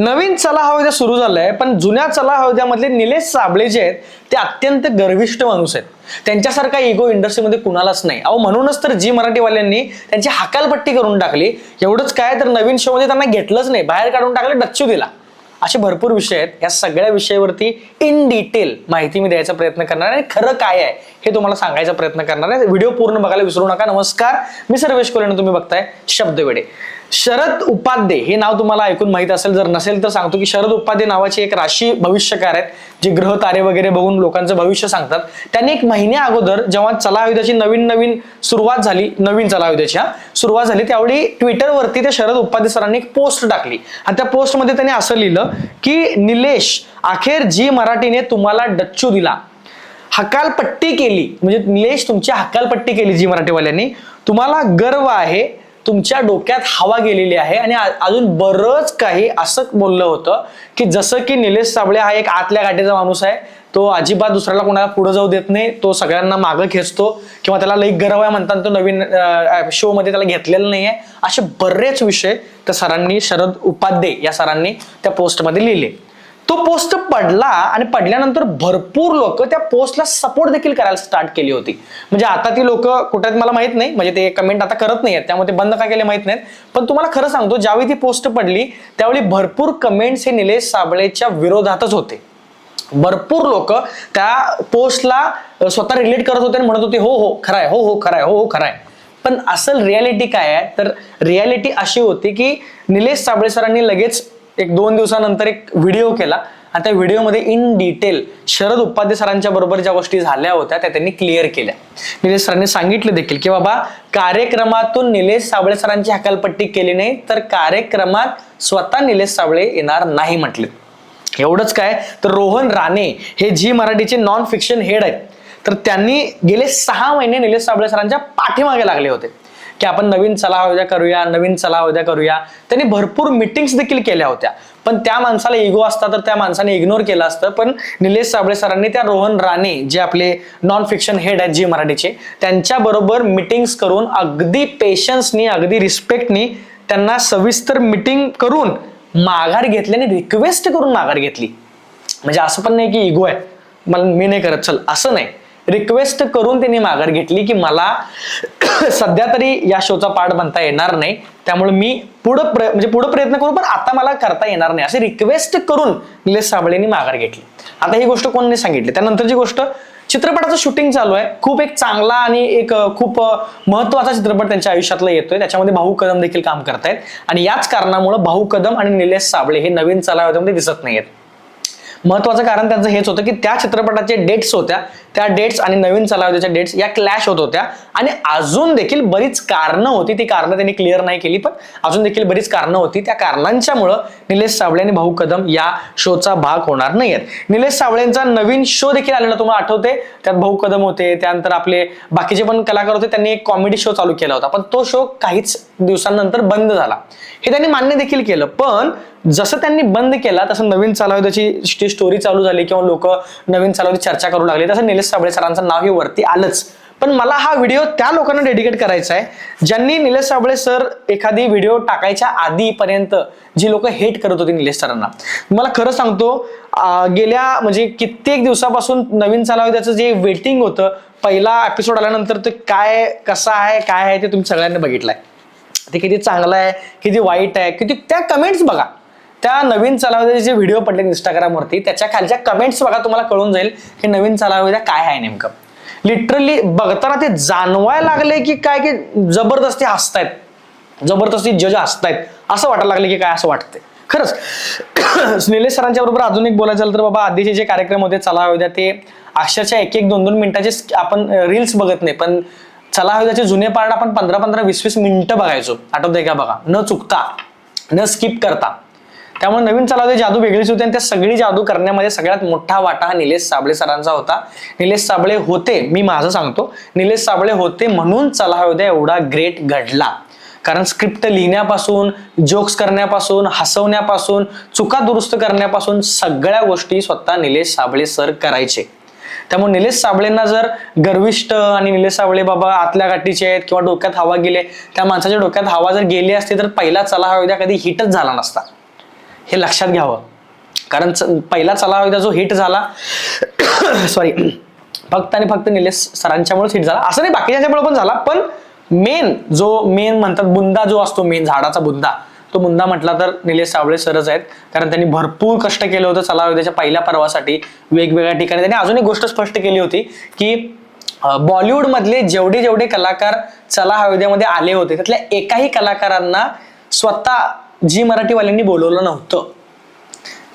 नवीन चला हवा सुरू झालंय पण जुन्या चला हवेद्यामधले निलेश साबळे जे आहेत ते अत्यंत गर्विष्ठ माणूस आहेत. त्यांच्यासारखा इगो इंडस्ट्रीमध्ये कुणालाच नाही. अहो म्हणूनच तर जी मराठीवाल्यांनी त्यांची हकालपट्टी करून टाकली. एवढंच काय तर नवीन शोमध्ये त्यांना घेतलंच नाही. बाहेर काढून टाकलं डच्चू दिला. असे भरपूर विषय आहेत. या सगळ्या विषयावरती इन डिटेल माहिती मी द्यायचा प्रयत्न करणार आहे. आणि खरं काय आहे हे तुम्हाला सांगायचा प्रयत्न करणार आहे. व्हिडिओ पूर्ण बघायला विसरू नका. नमस्कार. मी सर्वेश कोलेन तुम्ही बघताय शब्दवेडे शरद उपाध्ये हे नाव तुम्हाला ऐकून माहीत असेल जर नसेल तर सांगतो की शरद उपाध्ये नावाची एक राशी भविष्यकार आहेत जे ग्रह तारे वगैरे बघून लोकांचं भविष्य सांगतात. त्यांनी एक महिन्या अगोदर जेव्हा चला नवीन नवीन सुरुवात झाली नवीन चला हा सुरुवात झाली त्यावेळी ट्विटरवरती त्या शरद उपाध्ये सरांनी एक पोस्ट टाकली. आणि त्या पोस्टमध्ये त्यांनी असं लिहिलं की निलेश अखेर जी मराठीने तुम्हाला डच्चू दिला. हकालपट्टी केली. म्हणजे निलेश तुमची हकालपट्टी केली जी मराठीवाल्यांनी. तुम्हाला गर्व आहे तुमच्या डोक्यात हवा गेलेली आहे आणि अजून बरंच काही असं बोललं होतं की जसं की निलेश साबळे हा एक आतल्या गाठीचा माणूस आहे तो अजिबात दुसऱ्याला कोणाला पुढे जाऊ देत नाही तो सगळ्यांना मागं खेचतो किंवा त्याला लई गर्व आहे म्हणताना तो नवीन शो मध्ये त्याला नाही आहे असे बरेच विषय त्या सरांनी शरद उपाध्ये या सरांनी त्या पोस्टमध्ये लिहिले. तो पोस्ट पडला आणि पडल्यानंतर भरपूर लोक त्या पोस्टला सपोर्ट देखील करायला स्टार्ट केली होती. म्हणजे आता ती लोक कुठे मला माहीत नाही. म्हणजे ते कमेंट आता करत नाहीयेत. त्यामुळे ते बंद का केले माहीत नाहीत. पण तुम्हाला खरं सांगतो ज्यावेळी ती पोस्ट पडली त्यावेळी भरपूर कमेंट्स हे निलेश साबळेच्या विरोधातच होते. भरपूर लोक त्या पोस्टला स्वतः रिलेट करत होते आणि म्हणत होते हो हो खरंय हो हो खरंय हो हो खरंय. पण असल रियालिटी काय आहे? तर रियालिटी अशी होती की निलेश साबळे सरांनी लगेच एक दोन दिवसानंतर एक व्हिडिओ केला. आणि त्या व्हिडिओमध्ये इन डिटेल शरद उपाध्ये बरोबर ज्या गोष्टी झाल्या होत्या त्या त्यांनी क्लिअर केल्या. निलेश सरांनी सांगितलं देखील की बाबा कार्यक्रमातून निलेश साबळे सरांची हकालपट्टी केली नाही तर कार्यक्रमात स्वतः निलेश साबळे येणार नाही म्हटले एवढंच काय तर रोहन राणे हे जी मराठीचे नॉन फिक्शन हेड आहेत तर त्यांनी गेले सहा महिने निलेश साबळे सरांच्या पाठीमागे लागले होते. की आपण नवीन सलाह उद्या करूया नवीन सलाह उद्या करूया. त्यांनी भरपूर मिटिंग्स देखील केल्या होत्या. पण त्या माणसाला इगो असता तर त्या माणसाने इग्नोर केलं असतं. पण निलेश साबळे सरांनी त्या रोहन राणे जे आपले नॉन फिक्शन हेड आहेत जी मराठीचे त्यांच्या बरोबर मिटिंग्स करून अगदी पेशन्सनी अगदी रिस्पेक्टनी त्यांना सविस्तर मिटिंग करून माघार घेतल्याने रिक्वेस्ट करून माघार घेतली. म्हणजे असं पण नाही की इगो आहे. मला मी नाही करत. चल असं नाही. रिक्वेस्ट करून त्यांनी माघार घेतली की मला सध्या तरी या शोचा पार्ट बनता येणार नाही. त्यामुळे मी पुढं प्र म्हणजे पुढं प्रयत्न करू पण आता मला करता येणार नाही. असे रिक्वेस्ट करून निलेश साबळेंनी माघार घेतली. आता ही गोष्ट कोणी सांगितली? त्यानंतरची गोष्ट चित्रपटाचं शूटिंग चालू आहे. खूप एक चांगला आणि एक खूप महत्त्वाचा चित्रपट त्यांच्या आयुष्यातला येतोय. त्याच्यामध्ये भाऊ कदम देखील काम करतायत. आणि याच कारणामुळे भाऊ कदम आणि निलेश साबळे हे नवीन चलावमध्ये दिसत नाहीयेत. महत्वाचं कारण त्यांचं हेच होतं की त्या चित्रपटाचे डेट्स होत्या त्या डेट्स आणि नवीन चलावत्याच्या डेट्स या क्लॅश होत होत्या आणि अजून देखील बरीच कारणं होती. ती कारणं त्यांनी क्लिअर नाही केली पण अजून देखील बरीच कारणं होती. त्या कारणांच्यामुळं निलेश सावळे आणि भाऊ कदम या शोचा भाग होणार नाहीयेत. निलेश सावळेंचा नवीन शो देखील आलेला तुम्हाला आठवते त्यात भाऊ कदम होते त्यानंतर आपले बाकीचे पण कलाकार होते त्यांनी एक कॉमेडी शो चालू केला होता. पण तो शो काहीच दिवसांनंतर बंद झाला. हे त्यांनी मान्य देखील केलं. पण जसं त्यांनी बंद केला तसं नवीन चालावत्याची स्टोरी चालू झाली किंवा लोक नवीन चालावती चर्चा करू लागले तसं निलेश साबळे सरांचं नाव हे वरती आलंच. पण मला हा व्हिडिओ त्या लोकांना डेडिकेट करायचा आहे ज्यांनी निलेश साबळे सर एखादी व्हिडिओ टाकायच्या आधीपर्यंत जी लोक हेट करत होती निलेश सरांना. मला खरं सांगतो गेल्या म्हणजे कित्येक दिवसापासून नवीन चालावत्याचं जे वेटिंग होतं पहिला एपिसोड आल्यानंतर ते काय कसं आहे काय आहे ते तुम्ही सगळ्यांनी बघितलंय. ते किती चांगलं आहे किती वाईट आहे किती त्या कमेंट्स बघा. त्या नवीन चालावते जे व्हिडिओ पडले इंस्टाग्रामवरती त्याच्या खालच्या कमेंट्स बघा तुम्हाला कळून जाईल की नवीन चालावत्या काय आहे नेमकं. लिटरली बघताना ते जाणवायला लागले की काय की जबरदस्ती हसतायत. जबरदस्ती जज हसतायत. असं वाटायला लागले की काय असं वाटतंय. खरंच. निलेश सरांच्या बरोबर अजून एक बोलायचं झालं तर बाबा आधीचे जे कार्यक्रम होते चला होत्या ते अक्षरशः एक एक दोन दोन मिनिटाचे आपण रील्स बघत नाही. पण चला हवे जुने पार्ट आपण पंधरा पंधरा वीस वीस मिनिटं बघायचो. आठवतंय का बघा? न चुकता न स्किप करता. त्यामुळे नवीन चलावते जादू वेगळीच होती आणि त्या सगळी जादू करण्यामध्ये सगळ्यात मोठा वाटा हा निलेश साबळे सरांचा होता. निलेश साबळे होते मी माझं सांगतो. निलेश साबळे होते म्हणून चला हवे एवढा ग्रेट घडला. कारण स्क्रिप्ट लिहिण्यापासून जोक्स करण्यापासून हसवण्यापासून चुका दुरुस्त करण्यापासून सगळ्या गोष्टी स्वतः निलेश साबळे सर करायचे. त्यामुळे निलेश साबळेंना जर गर्विष्ठ आणि निलेश साबळे बाबा आतल्या गाठीचे आहेत किंवा डोक्यात हवा गेले त्या माणसाच्या डोक्यात हवा जर गेली असती तर पहिला चला हा उद्या कधी हिटच झाला नसता. हे लक्षात घ्यावं. कारण च- पहिला चला हवा जो हिट झाला सॉरी फक्त आणि फक्त निलेश सरांच्यामुळेच हिट झाला. असं नाही बाकीच्यामुळे पण झाला पण मेन जो मेन म्हणतात बुंदा जो असतो मेन झाडाचा बुंदा तो मुद्दा म्हटला तर निलेश सावळे सरच आहेत. कारण त्यांनी भरपूर कष्ट केलं होतं चला त्याच्या पहिल्या पर्वासाठी वेगवेगळ्या ठिकाणी. त्यांनी अजून एक गोष्ट स्पष्ट केली होती की बॉलिवूडमधले जेवढे जेवढे कलाकार चला हवेद्यामध्ये आले होते त्यातल्या एकाही कलाकारांना स्वतः जी मराठीवाल्यांनी बोलवलं नव्हतं.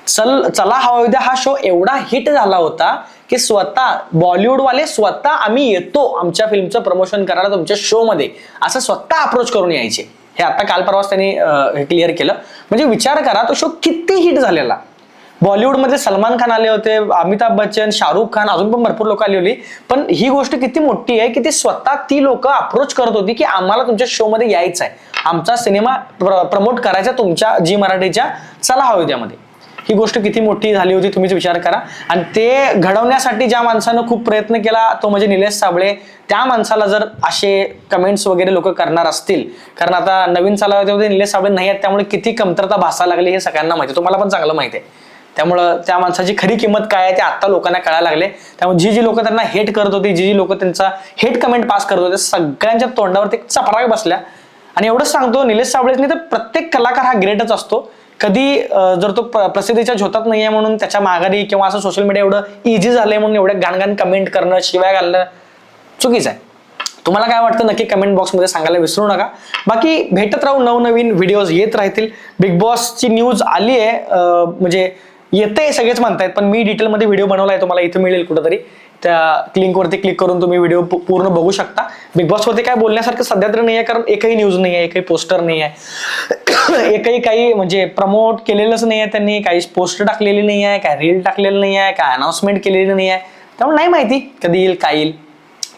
चल चला हवा हा शो एवढा हिट झाला होता की स्वतः बॉलिवूडवाले स्वतः आम्ही येतो आमच्या फिल्मचं प्रमोशन करायला तुमच्या शो मध्ये असं स्वतः अप्रोच करून यायचे. हे आता काल परवाच त्यांनी क्लिअर केलं. म्हणजे विचार करा तो शो किती हिट झालेला. बॉलिवूडमध्ये सलमान खान आले होते अमिताभ बच्चन शाहरुख खान अजून पण भरपूर लोक आली होती. पण ही गोष्ट किती मोठी आहे की ती स्वतः ती लोक अप्रोच करत होती की आम्हाला तुमच्या शो मध्ये यायचं आहे आमचा सिनेमा प्रमोट करायचा तुमच्या जी मराठीच्या चला हवेद्यामध्ये ही गोष्ट किती मोठी झाली होती तुम्हीच विचार करा. आणि ते घडवण्यासाठी ज्या माणसानं खूप प्रयत्न केला तो म्हणजे निलेश साबळे. त्या माणसाला जर असे कमेंट्स वगैरे लोक करणार असतील कारण आता नवीन चालवते निलेश साबळे नाही आहेत त्यामुळे किती कमतरता भासायला लागली हे सगळ्यांना माहिती आहे. तुम्हाला पण चांगलं माहिती आहे. त्यामुळं त्या माणसाची खरी किंमत काय आहे ते आता लोकांना कळायला लागले. त्यामुळे जी जी लोक त्यांना हेट करत होती जी जी लोक त्यांचा हेट कमेंट पास करत होते सगळ्यांच्या तोंडावरती चपराक बसल्या. आणि एवढंच सांगतो निलेश साबळेच तर प्रत्येक कलाकार हा ग्रेटच असतो. कधी जर तो प्र- प्रसिद्धीच्या झोतात नाहीये म्हणून त्याच्या माघारी किंवा असं सोशल मीडिया एवढं इझी झालंय म्हणून एवढं घाण कमेंट करणं शिवाय घालणं चुकीचं आहे. तुम्हाला काय वाटतं नक्की कमेंट बॉक्समध्ये सांगायला विसरू नका. बाकी भेटत राहू नवनवीन व्हिडिओज येत राहतील. बिग बॉसची न्यूज आली आहे म्हणजे येते सगळेच म्हणतायत पण मी डिटेलमध्ये व्हिडिओ बनवला आहे तुम्हाला इथं मिळेल कुठंतरी. त्या लिंकवरती क्लिक करून तुम्ही व्हिडिओ पूर्ण बघू शकता. बिग बॉसवरती काय बोलण्यासारखं सध्या तरी नाही आहे कारण एकही न्यूज नाही आहे एकही पोस्टर नाही आहे एकही काही म्हणजे प्रमोट केलेलंच नाही आहे त्यांनी काही पोस्ट टाकलेली नाही आहे काय रील टाकलेलं नाही आहे काय अनाउन्समेंट केलेली नाही आहे त्यामुळे नाही माहिती कधी येईल काय येईल.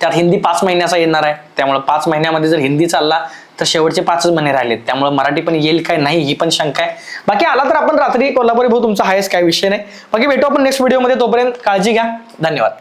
त्यात हिंदी पाच महिन्याचा येणार आहे. त्यामुळे पाच महिन्यामध्ये जर हिंदी चालला तर शेवटचे पाचच महिने राहिलेत. त्यामुळे मराठी पण येईल काय नाही ही पण शंका आहे. बाकी आला तर आपण रात्री कोल्हापुरी भाऊ तुमचा हायस काय विषय नाही. बाकी भेटू आपण नेक्स्ट व्हिडिओमध्ये तोपर्यंत काळजी घ्या. धन्यवाद.